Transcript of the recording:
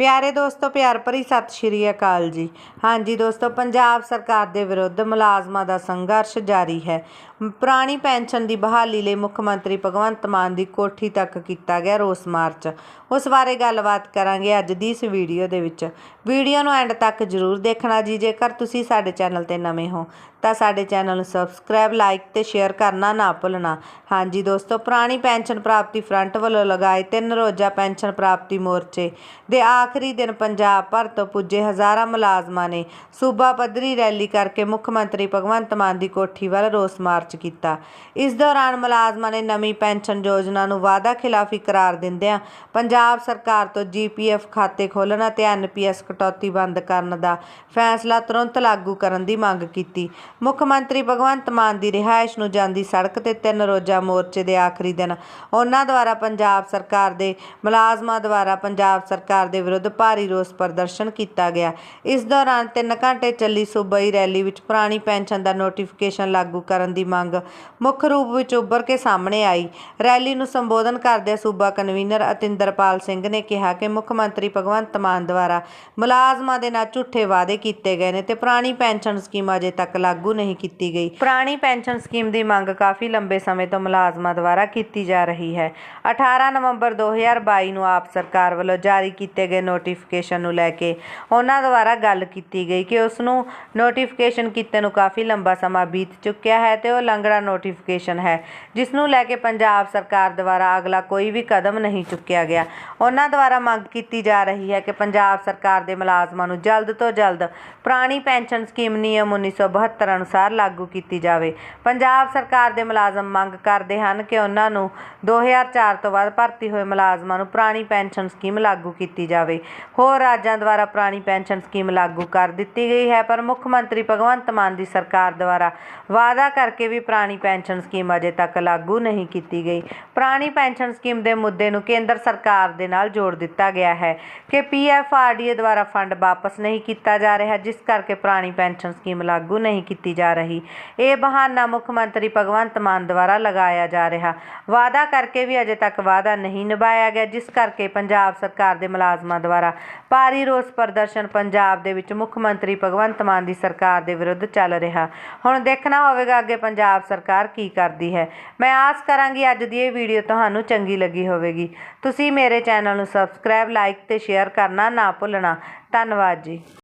ਪਿਆਰੇ ਦੋਸਤੋ, ਪਿਆਰ ਭਰੀ ਸਤਿ ਸ਼੍ਰੀ ਅਕਾਲ ਜੀ। ਹਾਂਜੀ ਦੋਸਤੋ, ਪੰਜਾਬ ਸਰਕਾਰ ਦੇ ਵਿਰੁੱਧ ਮੁਲਾਜ਼ਮਾਂ ਦਾ ਸੰਘਰਸ਼ ਜਾਰੀ ਹੈ। ਪੁਰਾਣੀ ਪੈਨਸ਼ਨ ਦੀ ਬਹਾਲੀ ਲਈ ਮੁੱਖ ਮੰਤਰੀ ਭਗਵੰਤ ਮਾਨ ਦੀ ਕੋਠੀ ਤੱਕ ਕੀਤਾ ਗਿਆ ਰੋਸ ਮਾਰਚ। ਉਸ ਬਾਰੇ ਗੱਲਬਾਤ ਕਰਾਂਗੇ ਅੱਜ ਦੀ ਇਸ ਵੀਡੀਓ ਦੇ ਵਿੱਚ। ਵੀਡੀਓ ਨੂੰ ਐਂਡ ਤੱਕ ਜ਼ਰੂਰ ਦੇਖਣਾ ਜੀ, ਜੇਕਰ ਤੁਸੀਂ ਸਾਡੇ ਚੈਨਲ ਤੇ ਨਵੇਂ ਹੋ, ਤਾਂ ਸਾਡੇ ਚੈਨਲ ਨੂੰ ਸਬਸਕ੍ਰਾਈਬ, ਲਾਈਕ ਤੇ ਸ਼ੇਅਰ ਕਰਨਾ ਨਾ ਭੁੱਲਣਾ। ਹਾਂਜੀ ਦੋਸਤੋ, ਪੁਰਾਣੀ ਪੈਨਸ਼ਨ ਪ੍ਰਾਪਤੀ ਫਰੰਟ ਵੱਲੋਂ ਲਗਾਏ ਤਿੰਨ ਰੋਜ਼ਾ ਪੈਨਸ਼ਨ ਪ੍ਰਾਪਤੀ ਮੋਰਚੇ ਦੇ ਆ ਆਖਰੀ ਦਿਨ ਪੰਜਾਬ ਭਰ ਤੋਂ ਪੁੱਜੇ ਹਜ਼ਾਰਾਂ ਮੁਲਾਜ਼ਮਾਂ ਨੇ ਸੂਬਾ ਪੱਧਰੀ ਰੈਲੀ ਕਰਕੇ ਮੁੱਖ ਮੰਤਰੀ ਭਗਵੰਤ ਮਾਨ ਦੀ ਕੋਠੀ ਵੱਲ ਰੋਸ ਮਾਰਚ ਕੀਤਾ। ਇਸ ਦੌਰਾਨ ਮੁਲਾਜ਼ਮਾਂ ਨੇ ਨਵੀਂ ਪੈਨਸ਼ਨ ਯੋਜਨਾ ਨੂੰ ਵਾਅਦਾ ਖਿਲਾਫੀ ਕਰਾਰ ਦਿੰਦਿਆਂ ਪੰਜਾਬ ਸਰਕਾਰ ਤੋਂ ਜੀਪੀਐਫ ਖਾਤੇ ਖੋਲ੍ਹਣ ਅਤੇ ਐਨਪੀਐਸ ਕਟੌਤੀ ਬੰਦ ਕਰਨ ਦਾ ਫੈਸਲਾ ਤੁਰੰਤ ਲਾਗੂ ਕਰਨ ਦੀ ਮੰਗ ਕੀਤੀ। ਮੁੱਖ ਮੰਤਰੀ ਭਗਵੰਤ ਮਾਨ ਦੀ ਰਿਹਾਇਸ਼ ਨੂੰ ਜਾਂਦੀ ਸੜਕ ਤੇ ਤਿੰਨ ਰੋਜ਼ਾ ਮੋਰਚੇ ਦੇ ਆਖਰੀ ਦਿਨ। ਉਹਨਾਂ ਦੁਆਰਾ ਪੰਜਾਬ ਸਰਕਾਰ ਦੇ ਮੁਲਾਜ਼ਮਾਂ ਦੁਆਰਾ ਪੰਜਾਬ ਸਰਕਾਰ ਦੇ ਵਿਰੁੱਧ ਭਾਰੀ ਰੋਸ ਪ੍ਰਦਰਸ਼ਨ ਕੀਤਾ ਗਿਆ। ਇਸ ਦੌਰਾਨ 3 ਘੰਟੇ ਚੱਲੀ ਸੂਬਾਈ ਰੈਲੀ ਵਿੱਚ ਪੁਰਾਣੀ ਪੈਨਸ਼ਨ ਦਾ ਨੋਟੀਫਿਕੇਸ਼ਨ ਲਾਗੂ ਕਰਨ ਦੀ ਮੰਗ ਮੁੱਖ ਰੂਪ ਵਿੱਚ ਉੱਭਰ ਕੇ ਸਾਹਮਣੇ ਆਈ। ਰੈਲੀ ਨੂੰ ਸੰਬੋਧਨ ਕਰਦਿਆਂ ਸੂਬਾ ਕਨਵੀਨਰ ਅਤਿੰਦਰਪਾਲ ਸਿੰਘ ਨੇ ਕਿਹਾ ਕਿ ਮੁੱਖ ਮੰਤਰੀ ਭਗਵੰਤ ਮਾਨ ਦੁਆਰਾ ਮੁਲਾਜ਼ਮਾਂ ਦੇ ਨਾਲ ਝੂਠੇ ਵਾਅਦੇ ਕੀਤੇ ਗਏ ਨੇ ਤੇ ਪੁਰਾਣੀ ਪੈਨਸ਼ਨ ਸਕੀਮ ਅਜੇ ਤੱਕ ਲਾਗੂ ਨਹੀਂ ਕੀਤੀ ਗਈ। ਪੁਰਾਣੀ ਪੈਨਸ਼ਨ ਸਕੀਮ ਦੀ ਮੰਗ ਕਾਫੀ ਲੰਬੇ ਸਮੇਂ ਤੋਂ ਮੁਲਾਜ਼ਮਾਂ ਦੁਆਰਾ ਕੀਤੀ ਜਾ ਰਹੀ ਹੈ। 18 ਨਵੰਬਰ 2022 ਨੂੰ ਆਪ ਸਰਕਾਰ ਵੱਲੋਂ ਜਾਰੀ ਕੀਤੇ ਗਏ ਨੋਟੀਫਿਕੇਸ਼ਨ ਨੂੰ ਲੈ ਕੇ ਉਹਨਾਂ ਦੁਆਰਾ ਗੱਲ ਕੀਤੀ ਗਈ ਕਿ ਉਸ ਨੂੰ ਨੋਟੀਫਿਕੇਸ਼ਨ ਕੀਤੇ ਨੂੰ ਕਾਫੀ ਲੰਬਾ ਸਮਾਂ ਬੀਤ ਚੁੱਕਿਆ ਹੈ ਤੇ ਉਹ ਲੰਗੜਾ ਨੋਟੀਫਿਕੇਸ਼ਨ ਹੈ ਜਿਸ ਨੂੰ ਲੈ ਕੇ ਪੰਜਾਬ ਸਰਕਾਰ ਦੁਆਰਾ ਅਗਲਾ ਕੋਈ ਵੀ ਕਦਮ ਨਹੀਂ ਚੁੱਕਿਆ ਗਿਆ। ਉਹਨਾਂ ਦੁਆਰਾ ਮੰਗ ਕੀਤੀ ਜਾ ਰਹੀ ਹੈ ਕਿ ਪੰਜਾਬ ਸਰਕਾਰ ਦੇ ਮੁਲਾਜ਼ਮਾਂ ਨੂੰ ਜਲਦ ਤੋਂ ਜਲਦ ਪੁਰਾਣੀ ਪੈਨਸ਼ਨ ਸਕੀਮ ਨਿਯਮ 1972 ਅਨੁਸਾਰ ਲਾਗੂ ਕੀਤੀ ਜਾਵੇ। ਪੰਜਾਬ ਸਰਕਾਰ ਦੇ ਮੁਲਾਜ਼ਮ ਮੰਗ ਕਰਦੇ ਹਨ ਕਿ ਉਹਨਾਂ ਨੂੰ 2004 ਤੋਂ ਬਾਅਦ ਭਰਤੀ ਹੋਏ ਮੁਲਾਜ਼ਮਾਂ ਨੂੰ ਪੁਰਾਣੀ ਪੈਨਸ਼ਨ ਸਕੀਮ ਲਾਗੂ ਕੀਤੀ ਜਾਵੇ। ਹੋਰ ਰਾਜਾਂ ਦੁਆਰਾ ਪੁਰਾਣੀ ਪੈਨਸ਼ਨ ਸਕੀਮ ਲਾਗੂ ਕਰ ਦਿੱਤੀ ਗਈ ਹੈ, ਪਰ ਮੁੱਖ ਮੰਤਰੀ ਭਗਵੰਤ ਮਾਨ ਦੀ ਸਰਕਾਰ ਦੁਆਰਾ ਵਾਅਦਾ ਕਰਕੇ ਵੀ ਪੁਰਾਣੀ ਪੈਨਸ਼ਨ ਸਕੀਮ ਅਜੇ ਤੱਕ ਲਾਗੂ ਨਹੀਂ ਕੀਤੀ ਗਈ। ਪੁਰਾਣੀ ਪੈਨਸ਼ਨ ਸਕੀਮ ਦੇ ਮੁੱਦੇ ਨੂੰ ਕੇਂਦਰ ਸਰਕਾਰ ਦੇ ਨਾਲ ਜੋੜ ਦਿੱਤਾ ਗਿਆ ਹੈ ਕਿ ਪੀਐਫਆਰਡੀਏ ਦੁਆਰਾ ਫੰਡ ਵਾਪਸ ਨਹੀਂ ਕੀਤਾ ਜਾ ਰਿਹਾ, ਜਿਸ ਕਰਕੇ ਪੁਰਾਣੀ ਪੈਨਸ਼ਨ ਸਕੀਮ ਲਾਗੂ ਨਹੀਂ ਕੀਤੀ ਜਾ ਰਹੀ। ਇਹ ਬਹਾਨਾ ਮੁੱਖ ਮੰਤਰੀ ਭਗਵੰਤ ਮਾਨ ਦੁਆਰਾ ਲਗਾਇਆ ਜਾ ਰਿਹਾ। ਵਾਅਦਾ ਕਰਕੇ ਵੀ ਅਜੇ ਤੱਕ ਵਾਅਦਾ ਨਹੀਂ ਨਿਭਾਇਆ ਗਿਆ, ਜਿਸ ਕਰਕੇ ਪੰਜਾਬ ਸਰਕਾਰ ਦੇ ਮੁਲਾਜ਼ਮਾਂ ਦੁਆਰਾ ਭਾਰੀ ਰੋਸ ਪ੍ਰਦਰਸ਼ਨ ਪੰਜਾਬ ਦੇ ਵਿੱਚ ਮੁੱਖ ਮੰਤਰੀ ਭਗਵੰਤ ਮਾਨ ਦੀ ਸਰਕਾਰ ਦੇ ਵਿਰੁੱਧ ਚੱਲ ਰਿਹਾ। ਹੁਣ ਦੇਖਣਾ ਹੋਵੇਗਾ ਅੱਗੇ ਪੰਜਾਬ ਸਰਕਾਰ ਕੀ ਕਰਦੀ ਹੈ। ਮੈਂ ਆਸ ਕਰਾਂਗੀ ਅੱਜ ਦੀ ਇਹ ਵੀਡੀਓ ਤੁਹਾਨੂੰ ਚੰਗੀ ਲੱਗੀ ਹੋਵੇਗੀ। ਤੁਸੀਂ ਮੇਰੇ ਚੈਨਲ ਨੂੰ ਸਬਸਕ੍ਰਾਈਬ, ਲਾਈਕ ਤੇ ਸ਼ੇਅਰ ਕਰਨਾ ਨਾ ਭੁੱਲਣਾ। ਧੰਨਵਾਦ ਜੀ।